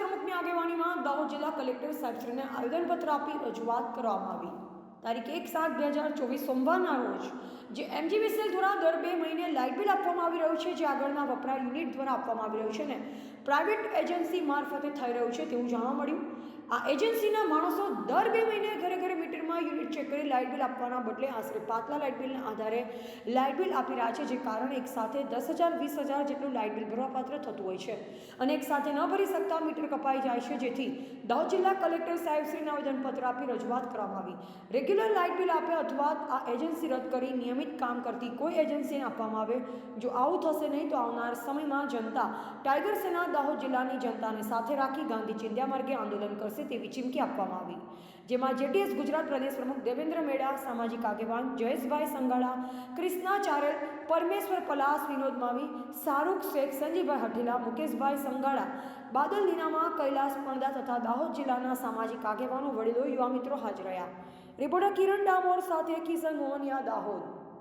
પ્રમુખની આગેવાનીમાં દાહોદ જિલ્લા કલેક્ટર સાહેબશ્રીને આવેદનપત્ર આપી રજૂઆત કરવામાં આવી. તારીખ એક સાત બે હજાર ચોવીસ સોમવારના રોજ, જે એમજીવીસીએલ દ્વારા દર બે મહિને લાઇટ બિલ આપવામાં આવી રહ્યું છે, જે આગળના વપરાય યુનિટ દ્વારા આપવામાં આવી રહ્યું છે ને પ્રાઇવેટ એજન્સી મારફતે થઈ રહ્યું છે તેવું જાણવા મળ્યું. આ એજન્સીના માણસો દર બે મહિને યુનિટ ચેક કરી લાઇટ બિલ આપવાના બદલે આશરે પાતળા લાઇટ બિલના આધારે લાઇટ બિલ આપી રહ્યા છે, જે કારણે એક દસ હજાર, વીસ હજાર જેટલું લાઇટ બિલ ભરવાપાત્ર થતું હોય છે અને એક ન ભરી શકતા મીટર કપાઈ જાય છે, જેથી દાહોદ જિલ્લા કલેક્ટર સાહેબશ્રીને આવેદનપત્ર આપી રજૂઆત કરવામાં આવી. રેગ્યુલર લાઇટ બિલ આપે અથવા આ એજન્સી રદ કરી નિયમિત કામ કરતી કોઈ એજન્સીને આપવામાં આવે. જો આવું થશે નહીં, તો આવનાર સમયમાં જનતા ટાઈગર સેના દાહોદ જિલ્લાની જનતાને સાથે રાખી ગાંધી ચિંધ્યા માર્ગે આંદોલન કરશે તેવી ચીમકી આપવામાં આવી. જેમાં જેટીએસ ગુજરાત પ્રદેશ પ્રમુખ દેવેન્દ્ર મેડા, સામાજિક આગેવાન જયેશભાઈ સંગાળા ક્રિષ્ના પરમેશ્વર પલાસ વિનોદ માવી, શાહરૂખ શેખ સંજીભાઈ હઠીલા, મુકેશભાઈ સંગાળા, બાદલ નીનામા, કૈલાસ પણદા તથા દાહોદ જિલ્લાના સામાજિક આગેવાનો, વડીલો, યુવા મિત્રો હાજર રહ્યા. રિપોર્ટર કિરણ ડામોર સાથે કિશન મોહનિયા, દાહોદ.